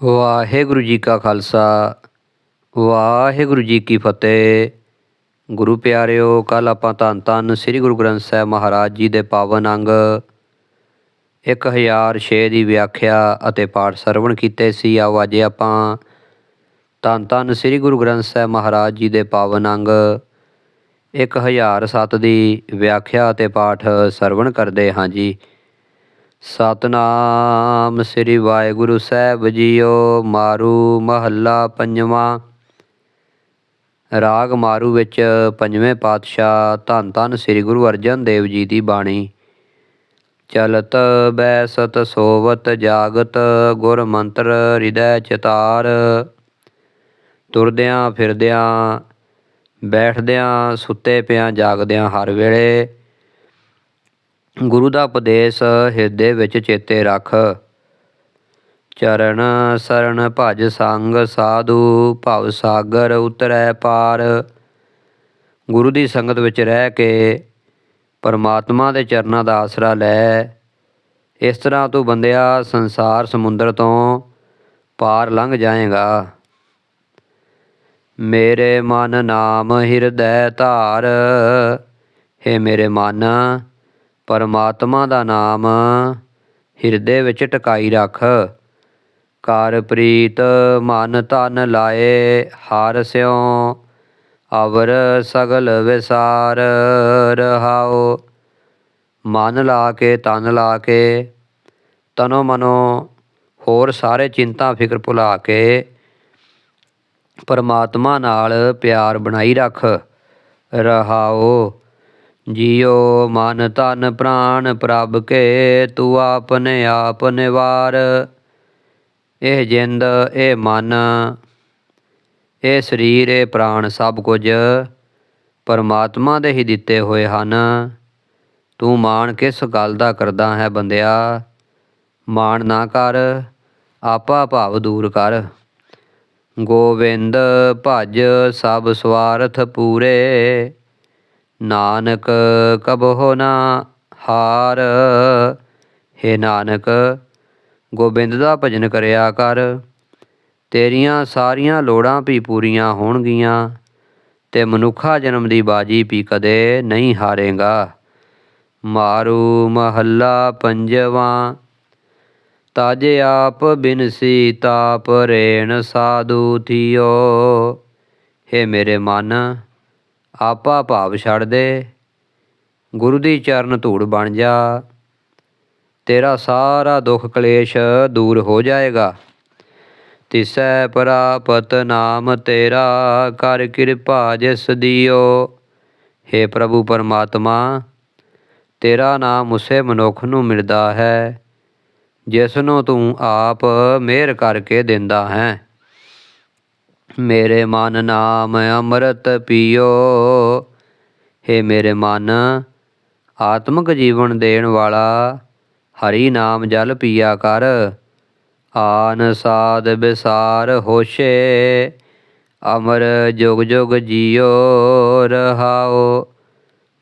ਵਾਹਿਗੁਰੂ ਜੀ ਕਾ ਖਾਲਸਾ, ਵਾਹਿਗੁਰੂ ਜੀ ਕੀ ਫਤਿਹ। ਗੁਰੂ ਪਿਆਰਿਓ ਕੱਲ ਆਪਾਂ ਧੰਨ ਧੰਨ ਸ੍ਰੀ ਗੁਰੂ ਗ੍ਰੰਥ ਸਾਹਿਬ ਮਹਾਰਾਜ ਜੀ ਦੇ ਪਾਵਨ ਅੰਗ 1006 ਦੀ ਵਿਆਖਿਆ ਅਤੇ ਪਾਠ ਸਰਵਣ ਕੀਤੇ ਸੀ। ਆਓ ਅੱਜ ਆਪਾਂ ਧੰਨ ਧੰਨ ਸ੍ਰੀ ਗੁਰੂ ਗ੍ਰੰਥ ਸਾਹਿਬ ਮਹਾਰਾਜ ਜੀ ਦੇ ਪਾਵਨ ਅੰਗ 1007 ਦੀ ਵਿਆਖਿਆ ਅਤੇ ਪਾਠ ਸਰਵਣ ਕਰਦੇ ਹਾਂ ਜੀ। ਸਤਨਾਮ ਸ੍ਰੀ ਵਾਹਿਗੁਰੂ ਸਾਹਿਬ ਜੀਓ, ਮਾਰੂ ਮਹੱਲਾ ਪੰਜਵਾਂ। ਰਾਗ ਮਾਰੂ ਵਿੱਚ ਪੰਜਵੇਂ ਪਾਤਸ਼ਾਹ ਧੰਨ ਧੰਨ ਸ੍ਰੀ ਗੁਰੂ ਅਰਜਨ ਦੇਵ ਜੀ ਦੀ ਬਾਣੀ। ਚਲਤ, ਬੈਸਤ, ਸੋਵਤ, ਜਾਗਤ ਗੁਰ ਮੰਤਰ ਹਿਰਦੈ ਚਿਤਾਰ। ਤੁਰਦਿਆਂ ਫਿਰਦਿਆਂ, ਬੈਠਦਿਆਂ, ਸੁੱਤੇ ਪਿਆਂ ਜਾਗਦਿਆਂ ਹਰ ਵੇਲੇ। ਗੁਰੂ ਦਾ ਉਪਦੇਸ਼ ਹਿਰਦੇ ਵਿੱਚ ਚੇਤੇ ਰੱਖ। ਚਰਨ ਸਰਣ ਭਜ ਸੰਗ ਸਾਧੂ, ਭਵ ਸਾਗਰ ਉਤਰੈ ਪਾਰ। ਗੁਰੂ ਦੀ ਸੰਗਤ ਵਿੱਚ ਰਹਿ ਕੇ ਪਰਮਾਤਮਾ ਦੇ ਚਰਨਾਂ ਦਾ ਆਸਰਾ ਲੈ। ਇਸ ਤਰ੍ਹਾਂ ਤੂੰ ਬੰਦਿਆ ਸੰਸਾਰ ਸਮੁੰਦਰ ਤੋਂ ਪਾਰ ਲੰਘ ਜਾਏਗਾ। ਮੇਰੇ ਮਨ ਨਾਮ ਹਿਰਦੈ ਧਾਰ। ਹੈ ਮੇਰੇ ਮਨ ਪਰਮਾਤਮਾ ਦਾ ਨਾਮ ਹਿਰਦੇ ਵਿੱਚ ਟਿਕਾਈ ਰੱਖ। ਕਰ ਪ੍ਰੀਤ ਮਨ ਤਨ ਲਾਏ, ਹਾਰ ਸਿਉ, ਅਵਰ ਸਗਲ ਵਿਸਾਰ ਰਹਾਓ ਮਨ ਲਾ ਕੇ, ਤਨ ਲਾ ਕੇ, ਤਨੋ ਮਨੋ ਹੋਰ ਸਾਰੇ ਚਿੰਤਾ ਫਿਕਰ ਭੁਲਾ ਕੇ ਪਰਮਾਤਮਾ ਨਾਲ ਪਿਆਰ ਬਣਾਈ ਰੱਖ। ਰਹਾਓ ਜਿਉ ਮਨ ਤਨ ਪ੍ਰਾਨ ਪ੍ਰਭ ਕੇ, ਤੂੰ ਆਪਨੇ ਆਪ ਨਿਵਾਰ। ਇਹ ਜਿੰਦ, ਇਹ ਮਨ, ਇਹ ਸਰੀਰ, ਇਹ ਪ੍ਰਾਣ ਸਭ ਕੁਝ ਪਰਮਾਤਮਾ ਦੇ ਹੀ ਦਿੱਤੇ ਹੋਏ ਹਨ। ਤੂੰ ਮਾਣ ਕਿਸ ਗੱਲ ਦਾ ਕਰਦਾ ਹੈ ਬੰਦਿਆ? ਮਾਣ ਨਾ ਕਰ, ਆਪਾ ਭਾਵ ਦੂਰ ਕਰ। ਗੋਵਿੰਦ, ਭਜ ਸਭ ਸਵਾਰਥ ਪੂਰੇ। ਨਾਨਕ ਕਬਹੁ ਨਾ ਹਾਰ, ਹੇ ਨਾਨਕ, ਗੋਬਿੰਦ ਦਾ ਭਜਨ ਕਰਿਆ ਕਰ। ਤੇਰੀਆਂ ਸਾਰੀਆਂ ਲੋੜਾਂ ਵੀ ਪੂਰੀਆਂ ਹੋਣਗੀਆਂ, ਤੇ ਮਨੁੱਖਾ ਜਨਮ ਦੀ ਬਾਜੀ ਵੀ ਕਦੇ ਨਹੀਂ ਹਾਰੇਗਾ। ਮਾਰੂ ਮਹੱਲਾ ਪੰਜਵਾਂ, ਤਾਜੇ ਆਪ ਬਿਨਸੀ ਤਾਪ ਰੇਣ ਸਾਧੂ ਥਿਓ। ਹੈ ਮੇਰੇ ਮਨ ਆਪਾ ਭਾਵ ਛੱਡ ਦੇ। ਗੁਰੂ ਦੀ ਚਰਨ ਧੂੜ ਬਣ ਜਾ। ਤੇਰਾ ਸਾਰਾ ਦੁੱਖ ਕਲੇਸ਼ ਦੂਰ ਹੋ ਜਾਏਗਾ। ਤਿਸੈ ਪ੍ਰਾਪਤ ਨਾਮ ਤੇਰਾ, ਕਰ ਕਿਰਪਾ ਜਿਸ ਦਿਓ। हे ਪ੍ਰਭੂ ਪਰਮਾਤਮਾ, ਤੇਰਾ ਨਾਮ ਉਸੇ ਮਨੁੱਖ ਨੂੰ ਮਿਲਦਾ ਹੈ, ਜਿਸ ਨੂੰ ਤੂੰ ਆਪ ਮਿਹਰ ਕਰਕੇ ਦਿੰਦਾ ਹੈ। ਮੇਰੇ ਮਨ ਨਾਮ ਅੰਮ੍ਰਿਤ ਪੀਓ। हे ਮੇਰੇ ਮਨ, ਆਤਮਿਕ ਜੀਵਨ ਦੇਣ ਵਾਲਾ, ਹਰੀ ਨਾਮ ਜਲ ਪੀਆ ਕਰ। ਆਨ ਸਾਧ ਬਿਸਾਰ ਹੋਸ਼ੇ, ਅਮਰ ਜੁਗ ਜੁਗ ਜੀਓ ਰਹਾਓ।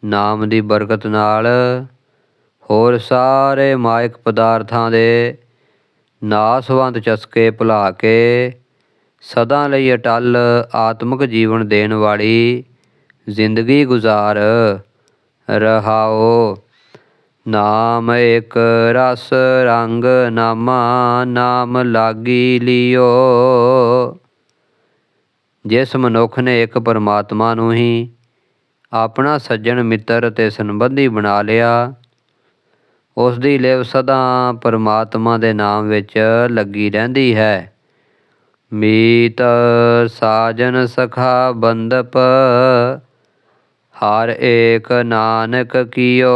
ਨਾਮ ਦੀ ਬਰਕਤ ਨਾਲ ਹੋਰ ਸਾਰੇ ਮਾਇਕ ਪਦਾਰਥਾਂ ਦੇ ਨਾਸਵੰਤ ਚਸਕੇ ਭੁਲਾ ਕੇ ਸਦਾ ਲਈ ਅਟਲ ਆਤਮਿਕ ਜੀਵਨ ਦੇਣ ਵਾਲੀ ਜ਼ਿੰਦਗੀ ਗੁਜ਼ਾਰ ਰਹਾਓ। ਨਾਮ ਇੱਕ ਰਸ, ਰੰਗ ਨਾਮਾ, ਨਾਮ ਲਾਗੀ ਲਿਓ। ਜਿਸ ਮਨੁੱਖ ਨੇ ਇੱਕ ਪਰਮਾਤਮਾ ਨੂੰ ਹੀ ਆਪਣਾ ਸੱਜਣ ਮਿੱਤਰ ਤੇ ਸੰਬੰਧੀ ਬਣਾ ਲਿਆ ਉਸ ਦੀ ਲਿਵ ਸਦਾ ਪਰਮਾਤਮਾ ਦੇ ਨਾਮ ਵਿੱਚ ਲੱਗੀ ਰਹਿੰਦੀ ਹੈ। ਮੀਤ ਸਾਜਨ ਸਖਾ ਬੰਦਪ, ਹਰ ਏਕ ਨਾਨਕ ਕੀਓ।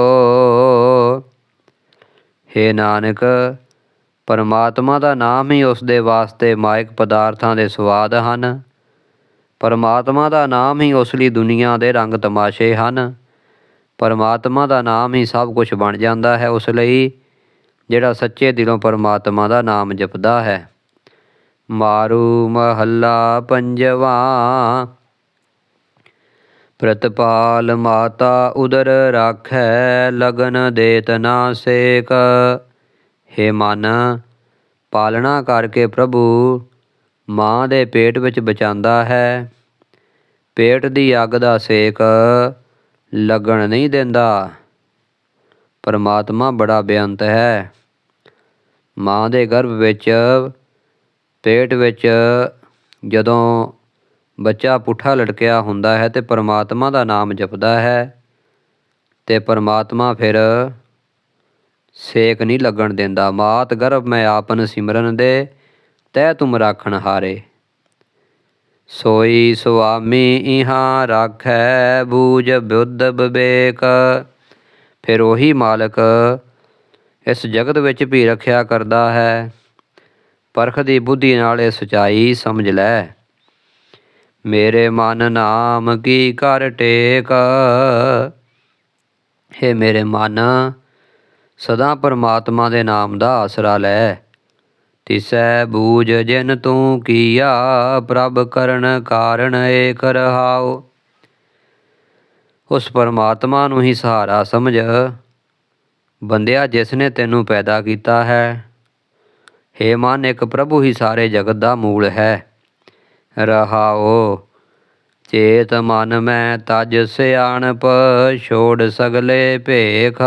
हे ਨਾਨਕ, ਪਰਮਾਤਮਾ ਦਾ ਨਾਮ ਹੀ ਉਸ ਦੇ ਵਾਸਤੇ ਮਾਇਕ ਪਦਾਰਥਾਂ ਦੇ ਸਵਾਦ ਹਨ। ਪਰਮਾਤਮਾ ਦਾ ਨਾਮ ਹੀ ਉਸ ਲਈ ਦੁਨੀਆ ਦੇ ਰੰਗ ਤਮਾਸ਼ੇ ਹਨ। ਪਰਮਾਤਮਾ ਦਾ ਨਾਮ ਹੀ ਸਭ ਕੁਝ ਬਣ ਜਾਂਦਾ ਹੈ ਉਸ ਲਈ, ਜਿਹੜਾ ਸੱਚੇ ਦਿਲੋਂ ਪਰਮਾਤਮਾ ਦਾ ਨਾਮ ਜਪਦਾ ਹੈ। ਮਾਰੂ ਮਹੱਲਾ ਪੰਜਵਾ। ਪ੍ਰਤਪਾਲ ਮਾਤਾ ਉਦਰ ਰਾਖੈ, ਲਗਨ ਦੇਤ ਨਾ ਸੇਕ। ਹੇ ਮਨ, ਪਾਲਣਾ ਕਰਕੇ ਪ੍ਰਭੂ, ਮਾਂ ਦੇ ਪੇਟ ਵਿੱਚ ਬਚਾਉਂਦਾ ਹੈ। ਪੇਟ ਦੀ ਅੱਗ ਦਾ ਸੇਕ ਲੱਗਣ ਨਹੀਂ ਦਿੰਦਾ। ਪਰਮਾਤਮਾ ਬੜਾ ਬੇਅੰਤ ਹੈ। ਮਾਂ ਦੇ ਗਰਭ ਵਿੱਚ ਪੇਟ ਵਿੱਚ ਜਦੋਂ ਬੱਚਾ ਪੁੱਠਾ ਲਟਕਿਆ ਹੁੰਦਾ ਹੈ ਤੇ ਪਰਮਾਤਮਾ ਦਾ ਨਾਮ ਜਪਦਾ ਹੈ ਤੇ ਪਰਮਾਤਮਾ ਫਿਰ ਸੇਕ ਨਹੀਂ ਲੱਗਣ ਦਿੰਦਾ। ਮਾਤ ਗਰਭ ਮੈਂ ਆਪਨ ਸਿਮਰਨ ਦੇ, ਤੈ ਤੁਮ ਰਾਖਣ ਹਾਰੇ। ਸੋਈ ਸੁਆਮੀ ਇਹਾਂ ਰਾਖੈ, ਬੂਝ ਬੁੱਧ ਵਿਵੇਕ ਫਿਰ ਉਹੀ ਮਾਲਕ ਇਸ ਜਗਤ ਵਿੱਚ ਵੀ ਰੱਖਿਆ ਕਰਦਾ ਹੈ। ਪਰਖ ਦੀ ਬੁੱਧੀ ਨਾਲ ਇਹ ਸਚਾਈ ਸਮਝ ਲੈ। ਮੇਰੇ ਮਨ ਨਾਮ ਕੀ ਕਰ ਟੇਕ? ਹੈ ਮੇਰੇ ਮਨ, ਸਦਾ ਪਰਮਾਤਮਾ ਦੇ ਨਾਮ ਦਾ ਆਸਰਾ ਲੈ। ਤਿਸੈ ਬੂਝ ਜਿਨ ਤੂੰ ਕੀਆ, ਪ੍ਰਭ ਕਰਨ ਕਾਰਨ ਏਕ ਰਹਾਉ। ਉਸ ਪਰਮਾਤਮਾ ਨੂੰ ਹੀ ਸਹਾਰਾ ਸਮਝ। ਬੰਦਿਆ ਜਿਸ ਨੇ ਤੈਨੂੰ ਪੈਦਾ ਕੀਤਾ ਹੈ ਹੇ ਮਨ ਇੱਕ ਪ੍ਰਭੂ ਹੀ ਸਾਰੇ ਜਗਤ ਦਾ ਮੂਲ ਹੈ। ਰਹਾਓ, ਚੇਤ ਮਨ ਮੈਂ ਤਜ ਸਿਆਣਪ, ਛੋੜ ਸਗਲੇ ਭੇਖ।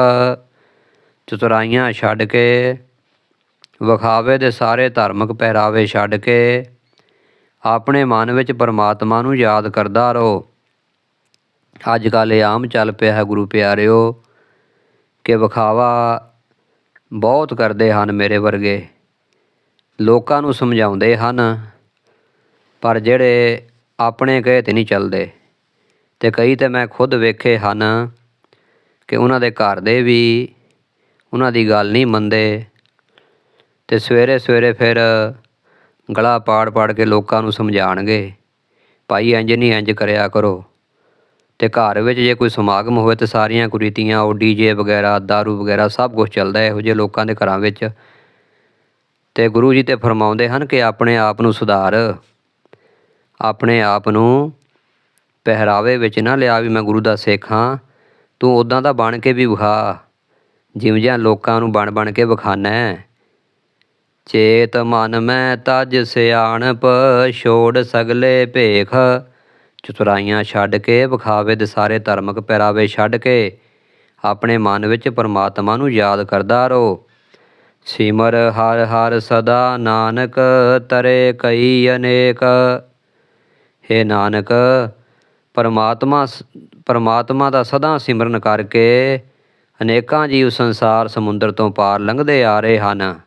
ਚਤੁਰਾਈਆਂ ਛੱਡ ਕੇ, ਵਿਖਾਵੇ ਦੇ ਸਾਰੇ ਧਾਰਮਿਕ ਪਹਿਰਾਵੇ ਛੱਡ ਕੇ, ਆਪਣੇ ਮਨ ਵਿੱਚ ਪਰਮਾਤਮਾ ਨੂੰ ਯਾਦ ਕਰਦਾ ਰਹੋ। ਅੱਜ ਕੱਲ੍ਹ ਇਹ ਆਮ ਚੱਲ ਪਿਆ ਹੈ ਗੁਰੂ ਪਿਆਰਿਓ, ਕਿ ਵਿਖਾਵਾ ਬਹੁਤ ਕਰਦੇ ਹਨ ਮੇਰੇ ਵਰਗੇ। ਲੋਕਾਂ ਨੂੰ ਸਮਝਾਉਂਦੇ ਹਨ, ਪਰ ਜਿਹੜੇ ਆਪਣੇ ਕਹੇ ਤੇ ਨਹੀਂ ਚੱਲਦੇ। ਅਤੇ ਕਈ ਤਾਂ ਮੈਂ ਖੁਦ ਵੇਖੇ ਹਨ ਕਿ ਉਹਨਾਂ ਦੇ ਘਰ ਦੇ ਵੀ ਉਹਨਾਂ ਦੀ ਗੱਲ ਨਹੀਂ ਮੰਨਦੇ। ਅਤੇ ਸਵੇਰੇ ਸਵੇਰੇ ਫਿਰ ਗਲਾ ਪਾੜ ਪਾੜ ਕੇ ਲੋਕਾਂ ਨੂੰ ਸਮਝਾਉਣਗੇ, ਭਾਈ ਇੰਝ ਨਹੀਂ, ਇੰਝ ਕਰਿਆ ਕਰੋ। ਅਤੇ ਘਰ ਵਿੱਚ ਜੇ ਕੋਈ ਸਮਾਗਮ ਹੋਵੇ ਤਾਂ ਸਾਰੀਆਂ ਕੁਰੀਤੀਆਂ ਉਹ ਡੀ ਜੇ ਵਗੈਰਾ, ਦਾਰੂ ਵਗੈਰਾ ਸਭ ਕੁਛ ਚੱਲਦਾ, ਇਹੋ ਜਿਹੇ ਲੋਕਾਂ ਦੇ ਘਰਾਂ ਵਿੱਚ ਤੇ ਗੁਰੂ ਜੀ ਤੇ ਫਰਮਾਉਂਦੇ ਹਨ ਕਿ ਆਪਣੇ ਆਪ ਨੂੰ ਸੁਧਾਰ। ਆਪਣੇ ਆਪ ਨੂੰ ਪਹਿਰਾਵੇ ਵਿੱਚ ਨਾ ਲਿਆ ਵੀ ਮੈਂ ਗੁਰੂ ਦਾ ਸਿੱਖ ਹਾਂ, ਤੂੰ ਉਦਾਂ ਦਾ ਬਣ ਕੇ ਵੀ ਵਿਖਾ। ਜਿਵੇਂ ਜਿਹਾ ਲੋਕਾਂ ਨੂੰ ਬਣ ਬਣ ਕੇ ਵਿਖਾਣਾ ਚੇਤ ਮਨ ਮੈਂ ਤਜ ਸਿਆਣਪ, ਛੋੜ ਸਗਲੇ ਭੇਖ। ਚਤੁਰਾਈਆਂ ਛੱਡ ਕੇ ਵਿਖਾਵੇ ਦੇ ਸਾਰੇ ਧਰਮਕ ਪਹਿਰਾਵੇ ਛੱਡ ਕੇ ਆਪਣੇ ਮਨ ਵਿੱਚ ਪਰਮਾਤਮਾ ਨੂੰ ਯਾਦ ਕਰਦਾ ਰਹੋ। ਸਿਮਰ ਹਰ ਹਰ ਸਦਾ ਨਾਨਕ ਤਰੇ ਕਈ ਅਨੇਕ। ਹੈ ਨਾਨਕ, ਪਰਮਾਤਮਾ ਸ- ਪਰਮਾਤਮਾ ਦਾ ਸਦਾ ਸਿਮਰਨ ਕਰਕੇ ਅਨੇਕਾਂ ਜੀਵ ਸੰਸਾਰ ਸਮੁੰਦਰ ਤੋਂ ਪਾਰ ਲੰਘਦੇ ਆ ਰਹੇ ਹਨ।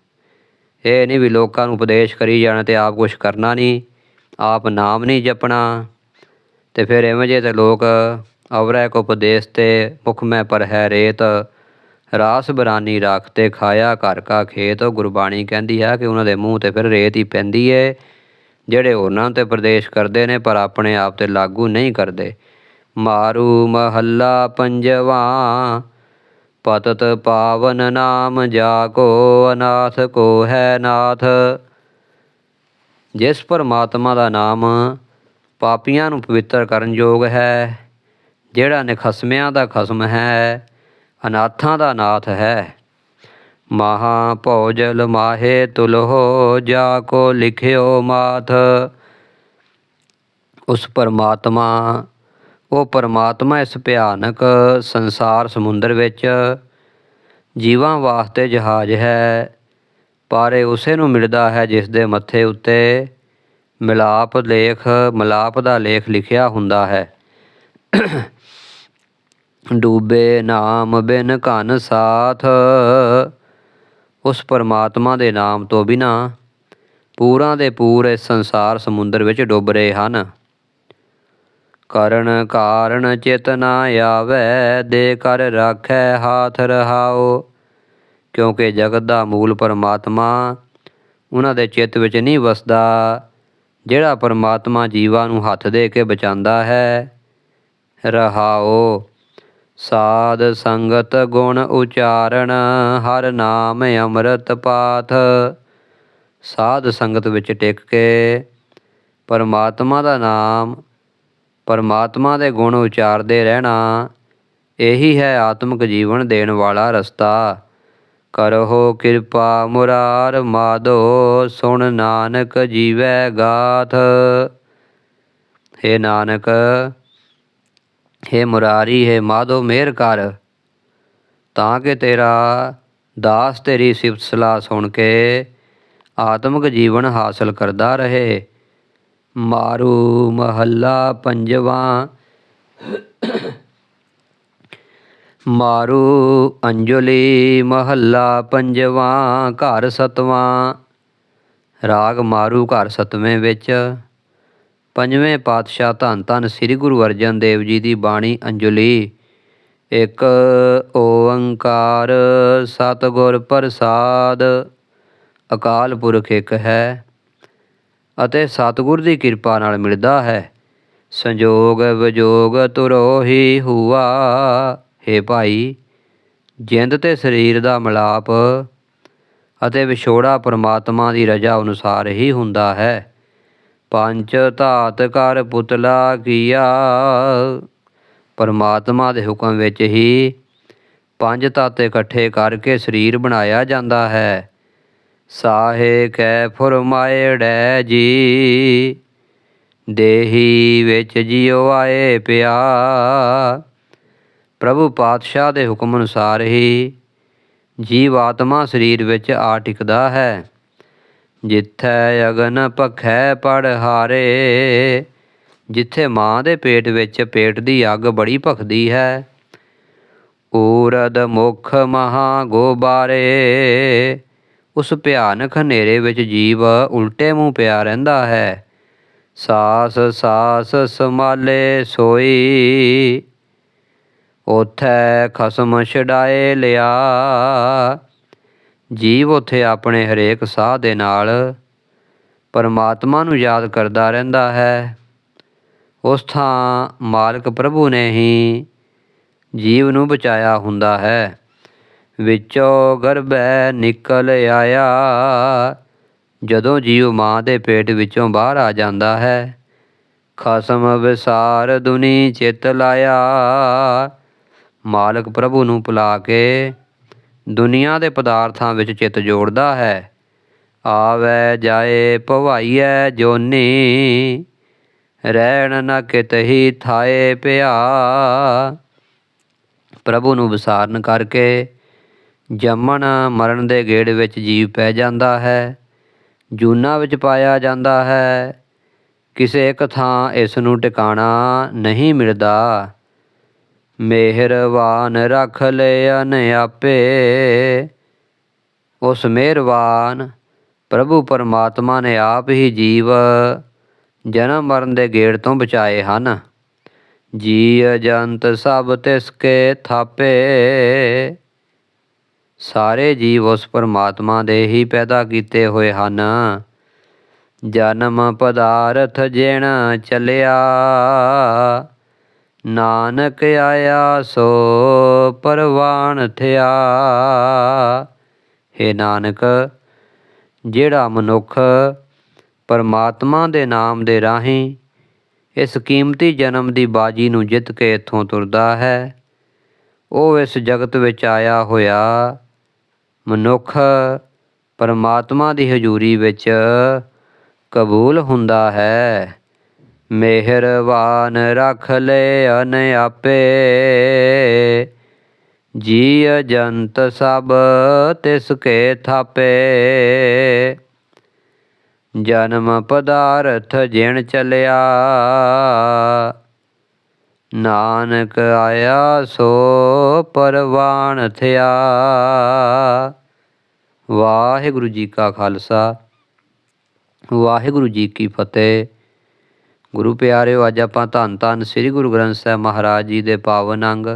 ਇਹ ਨਹੀਂ ਵੀ ਲੋਕਾਂ ਨੂੰ ਉਪਦੇਸ਼ ਕਰੀ ਜਾਣਾ ਤੇ ਆਪ ਕੁਝ ਕਰਨਾ ਨਹੀਂ, ਆਪ ਨਾਮ ਨਹੀਂ ਜਪਣਾ। ਤੇ ਫਿਰ ਐਵੇਂ ਜੇ ਤੇ ਲੋਕ ਅਵਰੈ ਕੋ ਉਪਦੇਸ਼ ਤੇ ਮੁਖ ਮੈਂ ਪਰ ਹੈ ਰੇਤ ਰਾਸ ਬਰਾਨੀ ਰੱਖ ਤੇ ਖਾਇਆ ਘਰ ਕਾ ਖੇਤ ਗੁਰਬਾਣੀ ਕਹਿੰਦੀ ਹੈ ਕਿ ਉਹਨਾਂ ਦੇ ਮੂੰਹ ਤੇ ਫਿਰ ਰੇਤ ਹੀ ਪੈਂਦੀ ਏ। ਜਿਹੜੇ ਉਹਨਾਂ ਤੇ ਪ੍ਰਦੇਸ਼ ਕਰਦੇ ਨੇ, ਪਰ ਆਪਣੇ ਆਪ ਤੇ ਲਾਗੂ ਨਹੀਂ ਕਰਦੇ। ਮਾਰੂ ਮਹੱਲਾ ਪੰਜਵਾ, ਪਤਤ ਪਾਵਨ ਨਾਮ ਜਾ ਕੋ ਅਨਾਥ ਕੋ ਹੈ ਨਾਥ। ਜਿਸ ਪਰਮਾਤਮਾ ਦਾ ਨਾਮ ਪਾਪੀਆਂ ਨੂੰ ਪਵਿੱਤਰ ਕਰਨ ਯੋਗ ਹੈ, ਜਿਹੜਾ ਨਿਖਸਮਿਆਂ ਦਾ ਖਸਮ ਹੈ ਅਨਾਥਾਂ ਦਾ ਨਾਥ ਹੈ। ਮਹਾ ਭੋਜਲ ਮਾਹੇ ਤੁਲਹੋ ਜਾ ਕੋ ਲਿਖਿਓ ਮਾਥ। ਉਸ ਪਰਮਾਤਮਾ, ਉਹ ਪਰਮਾਤਮਾ ਇਸ ਭਿਆਨਕ ਸੰਸਾਰ ਸਮੁੰਦਰ ਵਿੱਚ ਜੀਵਾਂ ਵਾਸਤੇ ਜਹਾਜ਼ ਹੈ। ਪਰ ਇਹ ਉਸੇ ਨੂੰ ਮਿਲਦਾ ਹੈ ਜਿਸ ਦੇ ਮੱਥੇ ਉੱਤੇ ਮਿਲਾਪ ਲੇਖ, ਮਿਲਾਪ ਦਾ ਲੇਖ ਲਿਖਿਆ ਹੁੰਦਾ ਹੈ। ਡੂਬੇ ਨਾਮ ਬਿਨ ਘਨ ਸਾਥ। ਉਸ ਪਰਮਾਤਮਾ ਦੇ ਨਾਮ ਤੋਂ ਬਿਨਾ ਪੂਰਾਂ ਦੇ ਪੂਰੇ ਸੰਸਾਰ ਸਮੁੰਦਰ ਵਿੱਚ ਡੁੱਬ ਰਹੇ ਹਨ। ਕਰਨ ਕਾਰਨ ਚੇਤਨਾ ਆਵੇ, ਦੇ ਕਰ ਰਾਖੈ ਹਾਥ ਰਹਾਓ ਕਿਉਂਕਿ ਜਗਤ ਦਾ ਮੂਲ ਪਰਮਾਤਮਾ ਉਹਨਾਂ ਦੇ ਚਿੱਤ ਵਿੱਚ ਨਹੀਂ ਵਸਦਾ, ਜਿਹੜਾ ਪਰਮਾਤਮਾ ਜੀਵਾਂ ਨੂੰ ਹੱਥ ਦੇ ਕੇ ਬਚਾਉਂਦਾ ਹੈ ਰਹਾਓ ਸਾਧ ਸੰਗਤ ਗੁਣ ਉਚਾਰਨ, ਹਰ ਨਾਮ ਅੰਮ੍ਰਿਤ ਪਾਥ ਸਾਧ ਸੰਗਤ ਵਿੱਚ ਟਿਕ ਕੇ ਪਰਮਾਤਮਾ ਦਾ ਨਾਮ, ਪਰਮਾਤਮਾ ਦੇ ਗੁਣ ਉਚਾਰਦੇ ਰਹਿਣਾ, ਇਹੀ ਹੈ ਆਤਮਿਕ ਜੀਵਨ ਦੇਣ ਵਾਲਾ ਰਸਤਾ। ਕਰਹੁ ਕਿਰਪਾ ਮੁਰਾਰ ਮਾਧੋ, ਸੁਣ ਨਾਨਕ ਜੀਵੈ ਗਾਥ। हे ਨਾਨਕ ਹੇ ਮੁਰਾਰੀ, ਹੇ ਮਾਧੋ ਮਿਹਰ ਕਰ। ਤਾਂ ਕਿ ਤੇਰਾ ਦਾਸ ਤੇਰੀ ਸਿਫਤ ਸਲਾਹ ਸੁਣ ਕੇ ਆਤਮਿਕ ਜੀਵਨ ਹਾਸਲ ਕਰਦਾ ਰਹੇ। ਮਾਰੂ ਮਹੱਲਾ ਪੰਜਵਾਂ। ਮਾਰੂ ਅੰਜਲੀ ਮਹੱਲਾ ਪੰਜਵਾਂ, ਘਰ ਸਤਵਾਂ। ਰਾਗ ਮਾਰੂ ਘਰ ਸਤਵੇਂ ਵਿੱਚ। ਪੰਜਵੇਂ ਪਾਤਸ਼ਾਹ ਧੰਨ ਧੰਨ ਸ੍ਰੀ ਗੁਰੂ ਅਰਜਨ ਦੇਵ ਜੀ ਦੀ ਬਾਣੀ ਅੰਜਲੀ। ਇੱਕ ਓੰਕਾਰ ਸਤਿਗੁਰ ਪ੍ਰਸਾਦ, ਅਕਾਲ ਪੁਰਖ ਇੱਕ ਹੈ ਅਤੇ ਸਤਿਗੁਰ ਦੀ ਕਿਰਪਾ ਨਾਲ ਮਿਲਦਾ ਹੈ। ਸੰਜੋਗ ਵਿਜੋਗ ਤੁਰੋ ਹੀ ਹੁਆ, ਹੈ ਭਾਈ, ਜਿੰਦ ਤੇ ਸਰੀਰ ਦਾ ਮਿਲਾਪ ਅਤੇ ਵਿਛੋੜਾ ਪਰਮਾਤਮਾ ਦੀ ਰਜ਼ਾ ਅਨੁਸਾਰ ਹੀ ਹੁੰਦਾ ਹੈ। ਪੰਜ ਧਾਤ ਕਰ ਪੁਤਲਾ ਕੀਆ। ਪਰਮਾਤਮਾ ਦੇ ਹੁਕਮ ਵਿੱਚ ਹੀ ਪੰਜ ਤੱਤ ਇਕੱਠੇ ਕਰਕੇ ਸਰੀਰ ਬਣਾਇਆ ਜਾਂਦਾ ਹੈ। ਸਾਹੇ ਕੈ ਫਰਮਾਇੜੈ ਜੀ, ਦੇਹੀ ਵਿੱਚ ਜਿਉ ਆਏ ਪਿਆ। ਪ੍ਰਭੂ ਪਾਤਸ਼ਾਹ ਦੇ ਹੁਕਮ ਅਨੁਸਾਰ ਹੀ ਜੀਵ ਆਤਮਾ ਸਰੀਰ ਵਿੱਚ ਆ ਟਿਕਦਾ ਹੈ। ਜਿੱਥੈ ਅਗਨ ਭਖੈ ਪੜ ਹਾਰੇ, ਜਿੱਥੇ ਮਾਂ ਦੇ ਪੇਟ ਵਿੱਚ ਪੇਟ ਦੀ ਅੱਗ ਬੜੀ ਭਖਦੀ ਹੈ। ਊਰਦ ਮੁਖ ਮਹਾ ਗੋਬਾਰੇ, ਉਸ ਭਿਆਨਕ ਹਨੇਰੇ ਵਿੱਚ ਜੀਵ ਉਲਟੇ ਮੂੰਹ ਪਿਆ ਰਹਿੰਦਾ ਹੈ। ਸਾਸ ਸਾਸ ਸਮਾਲੇ ਸੋਈ, ਉਥੈ ਖਸਮ ਛਡਾਏ ਲਿਆ। ਜੀਵ ਉੱਥੇ ਆਪਣੇ ਹਰੇਕ ਸਾਹ ਦੇ ਨਾਲ ਪਰਮਾਤਮਾ ਨੂੰ ਯਾਦ ਕਰਦਾ ਰਹਿੰਦਾ ਹੈ। ਉਸ ਥਾਂ ਮਾਲਕ ਪ੍ਰਭੂ ਨੇ ਹੀ ਜੀਵ ਨੂੰ ਬਚਾਇਆ ਹੁੰਦਾ ਹੈ। ਵਿੱਚੋਂ ਗਰਭੈ ਨਿਕਲ ਆਇਆ। ਜਦੋਂ ਜੀਵ ਮਾਂ ਦੇ ਪੇਟ ਵਿੱਚੋਂ ਬਾਹਰ ਆ ਜਾਂਦਾ ਹੈ, ਖਸਮ ਵਿਸਾਰ ਦੁਨੀ ਚਿਤ ਲਾਇਆ। ਮਾਲਕ ਪ੍ਰਭੂ ਨੂੰ ਭੁਲਾ ਕੇ ਦੁਨੀਆ ਦੇ ਪਦਾਰਥਾਂ ਵਿੱਚ ਚਿੱਤ ਜੋੜਦਾ ਹੈ। ਆਵੈ ਜਾਏ ਭਵਾਈਐ ਜੋਨੀ, ਰਹਿਣ ਨ ਕਿਤਹੀ ਥਾਏ ਪਿਆ। ਪ੍ਰਭੂ ਨੂੰ ਵਿਸਾਰਨ ਕਰਕੇ ਜੰਮਣ ਮਰਨ ਦੇ ਗੇੜ ਵਿੱਚ ਜੀਵ ਪੈ ਜਾਂਦਾ ਹੈ, ਜੂਨਾ ਵਿੱਚ ਪਾਇਆ ਜਾਂਦਾ ਹੈ। ਕਿਸੇ ਇੱਕ ਥਾਂ ਇਸ ਨੂੰ ਟਿਕਾਣਾ ਨਹੀਂ ਮਿਲਦਾ। ਮਿਹਰਬਾਨ ਰੱਖ ਲਿਆਨ ਆਪੇ। ਉਸ ਮਿਹਰਬਾਨ ਪ੍ਰਭੂ ਪਰਮਾਤਮਾ ਨੇ ਆਪ ਹੀ ਜੀਵ ਜਨਮ ਮਰਨ ਦੇ ਗੇੜ ਤੋਂ ਬਚਾਏ ਹਨ। ਜੀ ਅਜੰਤ ਸਭ ਤਿਸ ਕੇ ਥਾਪੇ। ਸਾਰੇ ਜੀਵ ਉਸ ਪਰਮਾਤਮਾ ਦੇ ਹੀ ਪੈਦਾ ਕੀਤੇ ਹੋਏ ਹਨ। ਜਨਮ ਪਦਾਰਥ ਜਿਣ ਚਲਿਆ ਨਾਨਕ ਆਇਆ ਸੋ ਪਰਵਾਨ ਥਿਆ। हे ਨਾਨਕ, ਜਿਹੜਾ ਮਨੁੱਖ ਪਰਮਾਤਮਾ ਦੇ ਨਾਮ ਦੇ ਰਾਹੀਂ ਇਸ ਕੀਮਤੀ ਜਨਮ ਦੀ ਬਾਜੀ ਨੂੰ ਜਿੱਤ ਕੇ ਇੱਥੋਂ ਤੁਰਦਾ ਹੈ, ਉਹ ਇਸ ਜਗਤ ਵਿੱਚ ਆਇਆ ਹੋਇਆ ਮਨੁੱਖ ਪਰਮਾਤਮਾ ਦੀ ਹਜ਼ੂਰੀ ਵਿੱਚ ਕਬੂਲ ਹੁੰਦਾ ਹੈ। ਮਿਹਰਬਾਨ ਰੱਖ ਲੈ ਅਨ ਆਪੇ। ਜੀ ਅਜੰਤ ਸਭ ਤਿਸ ਕੇ ਥਾਪੇ। ਜਨਮ ਪਦਾਰਥ ਜਿਣ ਚਲਿਆ। ਨਾਨਕ ਆਇਆ ਸੋ ਪਰਵਾਨ ਥਿਆ। ਵਾਹਿਗੁਰੂ ਜੀ ਕਾ ਖਾਲਸਾ। ਵਾਹਿਗੁਰੂ ਜੀ ਕੀ ਫਤਿਹ। ਗੁਰੂ ਪਿਆਰਿਓ, ਅੱਜ ਆਪਾਂ ਧੰਨ ਧੰਨ ਸ੍ਰੀ ਗੁਰੂ ਗ੍ਰੰਥ ਸਾਹਿਬ ਮਹਾਰਾਜ ਜੀ ਦੇ ਪਾਵਨ ਅੰਗ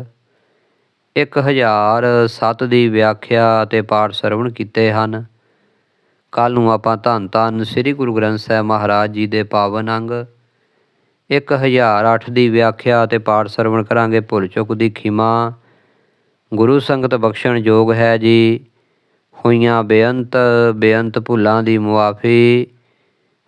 1007 ਦੀ ਵਿਆਖਿਆ ਅਤੇ ਪਾਠ ਸਰਵਣ ਕੀਤੇ ਹਨ। ਕੱਲ ਨੂੰ ਆਪਾਂ ਧੰਨ ਧੰਨ ਸ੍ਰੀ ਗੁਰੂ ਗ੍ਰੰਥ ਸਾਹਿਬ ਮਹਾਰਾਜ ਜੀ ਦੇ ਪਾਵਨ ਅੰਗ 1008 ਦੀ ਵਿਆਖਿਆ ਅਤੇ ਪਾਠ ਸਰਵਣ ਕਰਾਂਗੇ। ਭੁੱਲ ਚੁੱਕ ਦੀ ਖਿਮਾ, ਗੁਰੂ ਸੰਗਤ ਬਖਸ਼ਣ ਯੋਗ ਹੈ ਜੀ। ਹੋਈਆਂ ਬੇਅੰਤ ਬੇਅੰਤ ਭੁੱਲਾਂ ਦੀ ਮੁਆਫੀ